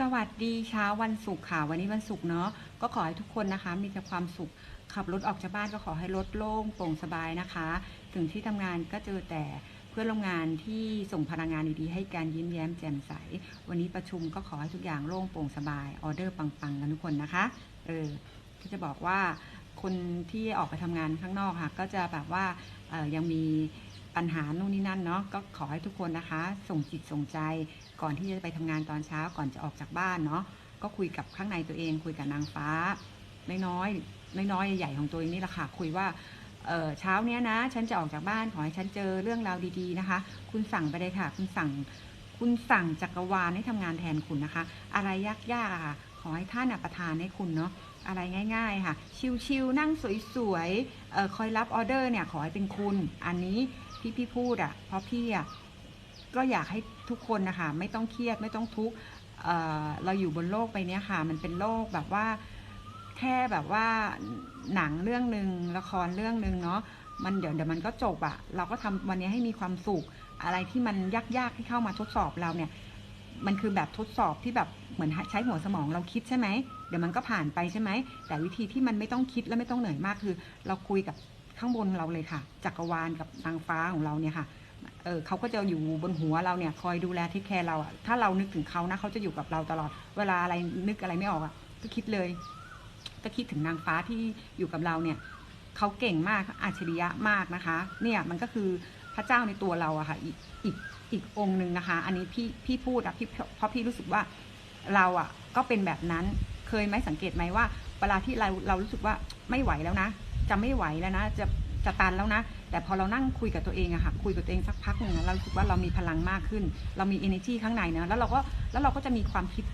สวัสดีเช้าวันศุกร์ค่ะ วันนี้วันศุกร์เนาะก็ขอให้ทุกคนนะคะ มีแต่ความสุขขับรถออกจากบ้านก็ขอให้รถโล่งโปร่งสบายนะคะ ถึงที่ทำงานก็เจอแต่เพื่อนร่วมงานที่ส่งพลังงานดีๆให้การยิ้มแย้มแจ่มใส วันนี้ประชุมก็ขอให้ทุกอย่างโล่งโปร่งสบายออเดอร์ปังๆกันทุกคนนะคะเออก็จะบอกว่าคนที่ออกไปทำงานข้างนอกค่ะ ก็จะแบบว่าออยังมี ปัญหานู่นนี่นั่นเนาะก็ขอให้ทุกคนนะคะ ส่งจิตส่งใจก่อนที่จะไปทำงานตอนเช้าก่อนจะออกจากบ้านเนาะก็คุยกับข้างในตัวเอง คุยกับนางฟ้า น้อยๆน้อยๆใหญ่ๆของตัวเองนี่แหละค่ะคุยว่าเออเช้าเนี้ยนะ ฉันจะออกจากบ้านขอให้ฉันเจอเรื่องราวดีๆนะคะ คุณสั่งไปเลยค่ะ คุณสั่ง คุณสั่งจักรวาลให้ทำงานแทนคุณนะคะ อะไรยากๆค่ะ ขอให้ท่านประทานให้คุณเนาะอะไรง่าย ๆ ค่ะ ชิวๆนั่งสวยๆเอ่อคอยรับออเดอร์เนี่ยขอให้เป็นคุณ อันนี้ ที่พี่พูดอะเพราะพี่อะก็อยากให้ทุกคนนะคะไม่ต้องเครียดไม่ต้องทุกข์เเราอยู่บนโลกไปเนี้ยค่ะ มันเป็นโลกแบบว่าแค่แบบว่าหนังเรื่องหนึ่งละครเรื่องหนึ่งเนาะมันเดี๋ยวเดี๋ยวมันก็จบอะเราก็ทำวันนี้ให้มีความสุข อะไรที่มันยากๆที่เข้ามาทดสอบเราเนี่ย มันคือแบบทดสอบที่แบบเหมือนใช้หัวสมองเราคิดใช่ไหมเดี๋ยวมันก็ผ่านไปใช่ไหมแต่วิธีที่มันไม่ต้องคิดและไม่ต้องเหนื่อยมากคือ เราคุยกับ ข้างบนเราเลยค่ะ จักรวาลกับนางฟ้าของเราเนี่ยค่ะเออเขาก็จะอยู่บนหัวเราเนี่ยคอยดูแลที่แคร์เราอะถ้าเรานึกถึงเขานะเขาจะอยู่กับเราตลอด เวลาอะไรนึกอะไรไม่ออกอะก็คิดเลยก็คิดถึงนางฟ้าที่อยู่กับเราเนี่ยเขาเก่งมากอัจฉริยะมากนะคะ เนี่ยมันก็คือพระเจ้าในตัวเราอะค่ะอีกอีกอีกองค์หนึ่งนะคะ อันนี้พี่พี่พูดอะพี่เพราะพี่รู้สึกว่าเราอะก็เป็นแบบนั้นเคยไหมสังเกตไหมว่าเวลาที่เราเรารู้สึกว่าไม่ไหวแล้วนะ จะไม่ไหวแล้วนะ จะจะตันแล้วนะ แต่พอเรานั่งคุยกับตัวเองอะค่ะ คุยกับตัวเองสักพักหนึ่งเรารู้สึกว่าเรามีพลังมากขึ้น เรามี energy ข้างในนะแล้วเราก็แล้วเราก็จะมีความคิด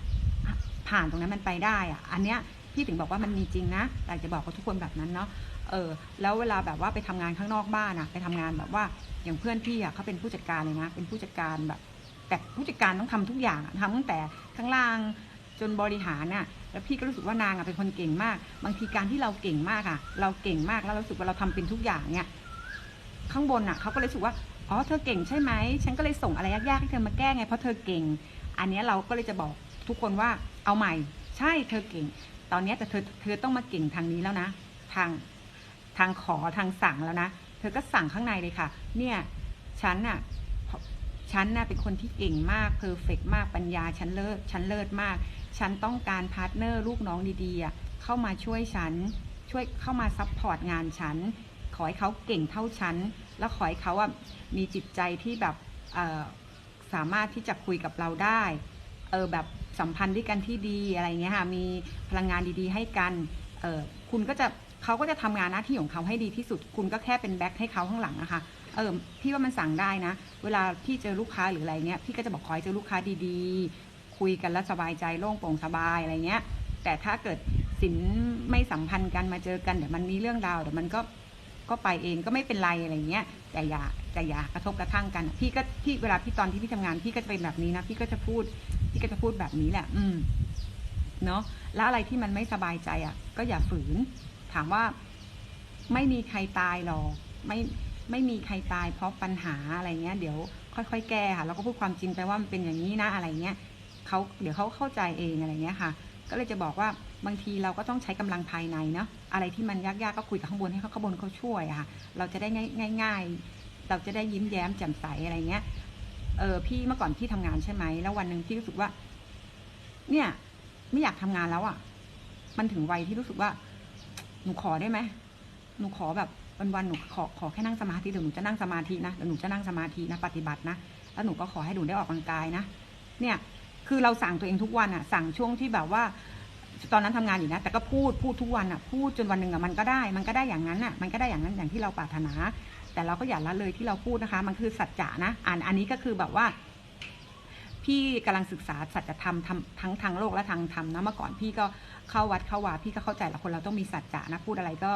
ผ่านตรงนั้นมันไปได้อะอันเนี้ยพี่ถึงบอกว่ามันมีจริงนะอยากจะบอกกับทุกคนแบบนั้นเนาะเออแล้วเวลาแบบว่าไปทำงานข้างนอกบ้านอะไปทำงานแบบว่าอย่างเพื่อนพี่อะเขาเป็นผู้จัดการเลยนะ เป็นผู้จัดการแบบ แต่ผู้จัดการต้องทำทุกอย่างอะทำตั้งแต่ข้างล่างจนบริหารน่ะ แล้วพี่ก็รู้สึกว่านางอะเป็นคนเก่งมาก บางทีการที่เราเก่งมากอะเราเก่งมากแล้วเรารู้สึกว่าเราทำเป็นทุกอย่างเนี่ยข้างบนอะเขาก็เลยรู้สึกว่าอ๋อเธอเก่งใช่ไหมฉันก็เลยส่งอะไรยากๆให้เธอมาแก้ไงเพราะเธอเก่ง อันนี้เราก็เลยจะบอกทุกคนว่าเอาใหม่ ใช่เธอเก่ง ตอนนี้แต่เธอเธอต้องมาเก่งทางนี้แล้วนะ ทางทางขอทางสั่งแล้วนะ เธอก็สั่งข้างในเลยค่ะ เนี่ยฉันน่ะ ฉันน่ะเป็นคนที่เก่งมากเพอร์เฟกมากปัญญาฉันเลิศฉันเลิศมาก ฉันต้องการพาร์ทเนอร์ลูกน้องดีๆอะเข้ามาช่วยฉัน ช่วยเข้ามาซัพพอร์ตงานฉัน ขอให้เขาเก่งเท่าฉัน แล้วขอให้เขาอะมีจิตใจที่แบบสามารถที่จะคุยกับเราได้ เออแบบสัมพันธ์ด้วยกันที่ดีอะไรเงี้ยค่ะ มีพลังงานดีๆ ให้กัน เออคุณก็จะเขาก็จะทำงานหน้าที่ของเขาให้ดีที่สุด คุณก็แค่เป็นแบ็คให้เขาข้างหลังนะคะ เออพี่ว่ามันสั่งได้นะ เวลาพี่เจอลูกค้าหรืออะไรเงี้ยพี่ก็จะบอกขอให้เจอลูกค้าดีๆ คุยกันแล้วสบายใจโล่งโปร่งสบายอะไรเงี้ย แต่ถ้าเกิดสินไม่สัมพันธ์กันมาเจอกันเดี๋ยวมันมีเรื่องราวเดี๋ยวมันก็ก็ไปเองก็ไม่เป็นไรอะไรเงี้ย แต่อย่าแต่อย่ากระทบกระทั่งกันพี่ก็พี่เวลาพี่ตอนที่พี่ทำงานพี่ก็จะเป็นแบบนี้นะพี่ก็จะพูดพี่ก็จะพูดแบบนี้แหละ อืมเนาะแล้วอะไรที่มันไม่สบายใจอะ ก็อย่าฝืน ถามว่าไม่มีใครตายหรอกไม่ ไม่มีใครตายเพราะปัญหาอะไรเงี้ยเดี๋ยวค่อย ๆ แก้ค่ะแล้วก็พูดความจริงไปว่ามันเป็นอย่างนี้นะอะไรเงี้ยเขาเดี๋ยวเขาเข้าใจเองอะไรเงี้ยค่ะ ก็เลยจะบอกว่าบางทีเราก็ต้องใช้กำลังภายในเนาะอะไรที่มันยากๆก็คุยกับข้างบนให้เขาข้างบนเขาช่วยค่ะ เราจะได้ง่าย ๆ เราจะได้ยิ้มแย้มแจ่มใสอะไรเงี้ยเออพี่เมื่อก่อนพี่ทำงานใช่ไหมแล้ววันหนึ่งพี่รู้สึกว่า เนี่ย ไม่อยากทำงานแล้วอะ่ะ มันถึงวัยที่รู้สึกว่า หนูขอได้ไหมหนูขอแบบ วันๆหนูขอขอแค่นั่งสมาธิเดี๋ยวหนูจะนั่งสมาธินะเดี๋ยวหนูจะนั่งสมาธินะปฏิบัตินะแล้วหนูก็ขอให้หนูได้ออกกำลังกายนะ เนี่ยคือเราสั่งตัวเองทุกวันอะสั่งช่วงที่แบบว่า ตอนนั้นทำงานอยู่นะ แต่ก็พูดพูดทุกวันอะพูดจนวันหนึ่งอะมันก็ได้ มันก็ได้อย่างนั้นอะมันก็ได้อย่างนั้นอย่างที่เราปรารถนา แต่เราก็อย่าละเลยที่เราพูดนะคะ มันคือสัจจะนะอ่านอันนี้ก็คือแบบว่า พี่กำลังศึกษาสัจธรรมทำทั้งทางโลกและทางธรรมนะเมื่อก่อนพี่ก็เข้าวัดเข้าวาพี่ก็เข้าใจละคนเราต้องมีสัจจะนะพูดอะไรก็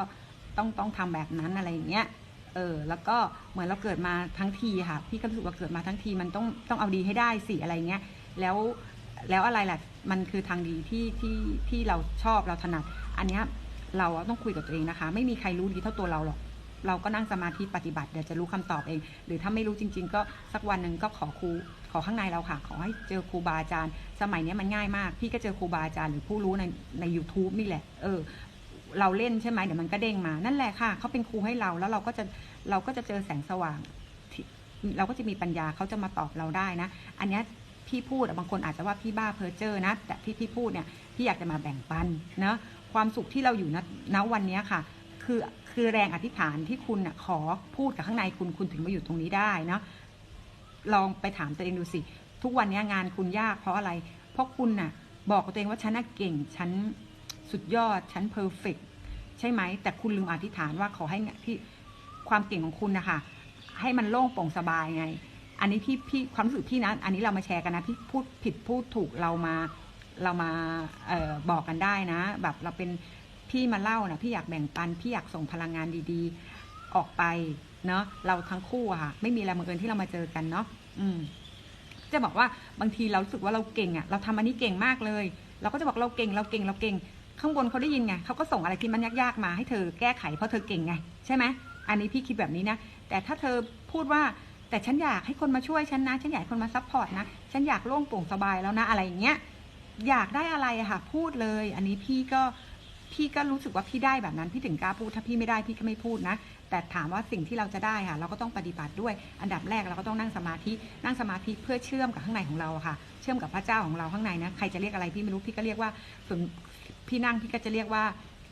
ต้องต้องทำแบบนั้นอะไรอย่างเงี้ยเออแล้วก็เหมือนเราเกิดมาทั้งทีค่ะพี่ก็รู้สึกว่าเกิดมาทั้งทีมันต้องต้องเอาดีให้ได้สิอะไรเงี้ยแล้วแล้วอะไรล่ะมันคือทางดีที่ที่ที่เราชอบเราถนัด อันเนี้ยเราต้องคุยกับตัวเองนะคะ ไม่มีใครรู้ดีเท่าตัวเราหรอกเราก็นั่งสมาธิปฏิบัติเดี๋ยวจะรู้คำตอบเอง หรือถ้าไม่รู้จริง ๆ ก็สักวันหนึ่งก็ขอครูขอข้างในเราค่ะ ขอให้เจอครูบาอาจารย์ สมัยนี้มันง่ายมาก พี่ก็เจอครูบาอาจารย์หรือผู้รู้ในใน u t u b e นี่แหละ เออ เราเล่นใช่ไหมเดี๋ยวมันก็เด้งมานั่นแหละค่ะเขาเป็นครูให้เราแล้วเราก็จะเราก็จะเจอแสงสว่าง เราก็จะมีปัญญาเขาจะมาตอบเราได้นะ อันนี้พี่พูดบางคนอาจจะว่าพี่บ้าเพ้อเจอนะ แต่ที่พี่พูดเนี่ยพี่อยากจะมาแบ่งปันเนาะความสุขที่เราอยู่ณณวันนี้ค่ะ คือคือแรงอธิษฐานที่คุณนะขอพูดกับข้างในคุณคุณถึงมาอยู่ตรงนี้ได้เนาะลองไปถามตัวเองดูสิ ทุกวันนี้งานคุณยากเพราะอะไร เพราะคุณน่ะ บอกกับตัวเองว่าฉันเก่งฉัน สุดยอดฉันเพอร์เฟกใช่ไหม แต่คุณลืมอธิษฐานว่าขอให้ที่ความเก่งของคุณนะคะให้มันโล่งโปร่งสบายไง อันนี้พี่พี่ความรู้สึกพี่นะ อันนี้เรามาแชร์กันนะ พี่พูดผิดพูดถูกเรามาเรามาออบอกกันได้นะ แบบเราเป็นพี่มาเล่านะพี่อยากแบ่งปัน พี่อยากส่งพลังงานดีๆ ออกไปเนาะเราทั้งคู่ค่ะ ไม่มีอะไรบังเอิญที่เรามาเจอกันเนาะอืม จะบอกว่าบางทีเรารู้สึกว่าเราเก่งอะเราทำอันนี้เก่งมากเลย เราก็จะบอกเราเก่งเราเก่งเราเก่ง ข้างบนเขาได้ยินไงเขาก็ส่งอะไรที่มันยากๆมาให้เธอแก้ไขเพราะเธอเก่งไงใช่ไหมอันนี้พี่คิดแบบนี้นะแต่ถ้าเธอพูดว่าแต่ฉันอยากให้คนมาช่วยฉันนะ ฉันอยากคนมาซัพพอร์ตนะ ฉันอยากโล่งโปร่งสบายแล้วนะอะไรอย่างเงี้ย อยากได้อะไรอะค่ะ พูดเลย อันนี้พี่ก็ พี่ก็รู้สึกว่าพี่ได้แบบนั้นพี่ถึงกล้าพูดถ้าพี่ไม่ได้พี่ก็ไม่พูดนะ แต่ถามว่าสิ่งที่เราจะได้ค่ะ เราก็ต้องปฏิบัติด้วย อันดับแรกเราก็ต้องนั่งสมาธิ นั่งสมาธิเพื่อเชื่อมกับข้างในของเราค่ะ เชื่อมกับพระเจ้าของเราข้างในนะใครจะเรียกอะไรพี่ไม่รู้พี่ก็เรียกว่าส่วนพี่นั่งพี่ก็จะเรียกว่า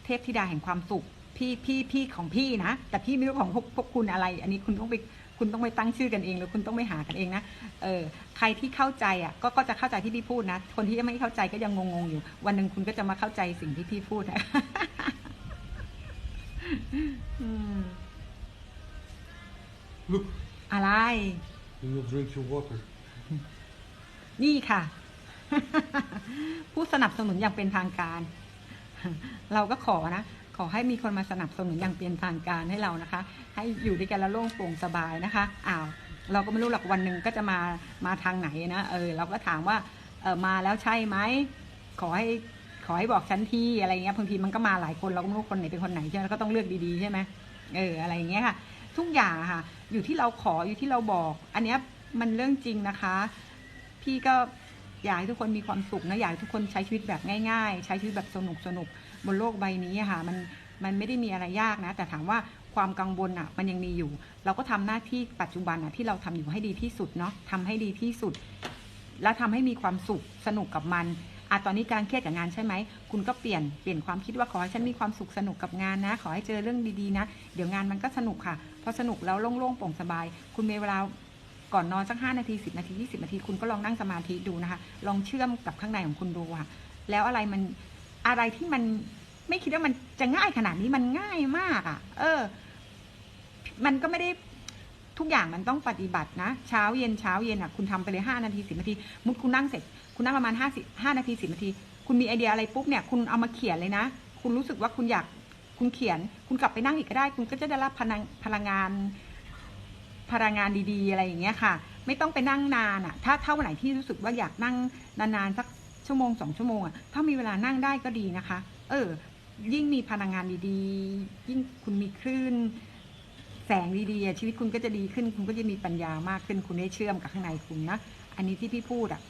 เทพธิดาแห่งความสุขพี่พี่พี่ของพี่นะ แต่พี่ไม่รู้ของพวกพวกคุณอะไร อันนี้คุณต้องไป คุณต้องไปตั้งชื่อกันเองหรือคุณต้องไปหากันเองนะ เออ ใครที่เข้าใจอะก็ก็จะเข้าใจที่พี่พูดนะ คนที่ยังไม่เข้าใจก็ยังงงๆอยู่ วันหนึ่งคุณก็จะมาเข้าใจสิ่งที่พี่พูดนะอืม Look, อะไร you will drink your water. นี่ค่ะ ผู้สนับสนุนอย่างเป็นทางการ เราก็ขอนะ ขอให้มีคนมาสนับสนุนอย่างเป็นทางการให้เรานะคะ ให้อยู่ด้วยกันแล้วโล่งโปร่งสบายนะคะอ้าวเราก็ไม่รู้หรอกวันหนึ่งก็จะมามาทางไหนนะเออเราก็ถามว่าเออมาแล้วใช่ไหมขอให้ขอให้บอกฉันทีอะไรเงี้ยบางทีมันก็มาหลายคนเราก็ไม่รู้คนไหนเป็นคนไหนใช่ไหมก็ต้องเลือกดีๆใช่ไหมเอออะไรเงี้ยค่ะ ทุกอย่างค่ะ อยู่ที่เราขออยู่ที่เราบอก อันเนี้ยมันเรื่องจริงนะคะ พี่ก็อยากให้ทุกคนมีความสุขนะอยากให้ทุกคนใช้ชีวิตแบบง่าย ๆ ใช้ชีวิตแบบสนุกสนุก บนโลกใบนี้ค่ะมันมันไม่ได้มีอะไรยากนะ แต่ถามว่าความกังวลอะมันยังมีอยู่ เราก็ทำหน้าที่ปัจจุบันอะที่เราทำอยู่ให้ดีที่สุดเนาะทำให้ดีที่สุด แล้วทำให้มีความสุขสนุกกับมันอะตอนนี้การเครียดกับงานใช่ไหม คุณก็เปลี่ยนเปลี่ยนความคิดว่าขอให้ฉันมีความสุขสนุกกับงานนะ ขอให้เจอเรื่องดีๆนะ เดี๋ยวงานมันก็สนุกค่ะ พอสนุกแล้วโล่งๆโปร่งสบาย คุณมีเวลาก่อนนอนสักห้านาทีสิบนาทียี่สิบนาที คุณก็ลองนั่งสมาธิดูนะคะ ลองเชื่อมกับข้างในของคุณดูค่ะ แล้วอะไรมัน อะไรที่มันไม่คิดว่ามันจะง่ายขนาดนี้มันง่ายมากอะ่ะ เออ มันก็ไม่ได้ทุกอย่างมันต้องปฏิบัตินะ เช้าเย็นเช้าเย็นอะ คุณทำไปเลยห้านาทีสิบนาที มุดคุณนั่งเสร็จ คุณนั่งประมาณห้าสิบห้านาทีสิบนาที คุณมีไอเดียอะไรปุ๊บเนี่ย คุณเอามาเขียนเลยนะ คุณรู้สึกว่าคุณอยาก คุณเขียน คุณกลับไปนั่งอีกก็ได้ คุณก็จะได้รับพลังพลังงาน พลังงานดีๆ อะไรอย่างเงี้ยค่ะ ไม่ต้องไปนั่งนานอะ่ะ ถ้าเท่าไหนที่รู้สึกว่าอยากนั่งนานๆสัก ชั่วโมงสองชั่วโมงอะ่ะถ้ามีเวลานั่งได้ก็ดีนะคะ เออ ยิ่งมีพลังงานดีๆ ยิ่งคุณมีคลื่น แสงดีๆชีวิตคุณก็จะดีขึ้น คุณก็จะมีปัญญามากขึ้น คุณได้เชื่อมกับข้างในคุณนะ อันนี้ที่พี่พูดอะ่ะ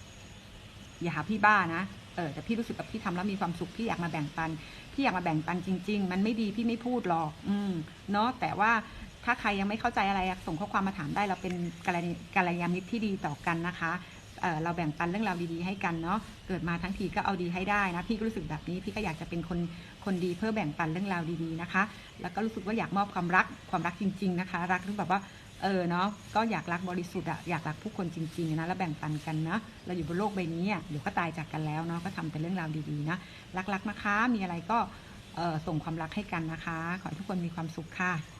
อย่าหาพี่บ้านะ เออ แต่พี่รู้สึกกับพี่ทำแล้วมีความสุข พี่อยากมาแบ่งปัน พี่อยากมาแบ่งปันจริง ๆ มันไม่ดีพี่ไม่พูดหรอก อืม เนาะ แต่ว่าถ้าใครยังไม่เข้าใจอะไรส่งข้อความมาถามได้เราเป็นกัลยาณกัลยาณมิตรที่ดีต่อกันนะคะ เเราแบ่งปันเรื่องราวดีๆให้กันเนาะเกิดมาทั้งทีก็เอาดีให้ได้นะพี่ก็รู้สึกแบบนี้พี่ก็อยากจะเป็นคนคนดีเพื่อแบ่งปันเรื่องราวดีๆนะคะ แล้วก็รู้สึกว่าอยากมอบความรักความรักจริง ๆ นะคะ รักที่แบบว่าเออเนาะก็อยากรักบริสุทธิ์อะอยากรักผู้คนจริงๆนะแล้วแบ่งปันกันนะเราอยู่บนโลกใบนี้อะเดี๋ยวก็ตายจากกันแล้วเนาะก็ทำแต่เรื่องราวดีๆนะรักๆนะคะ มีอะไรก็ส่งความรักให้กันนะคะ ขอให้ทุกคนมีความสุขค่ะ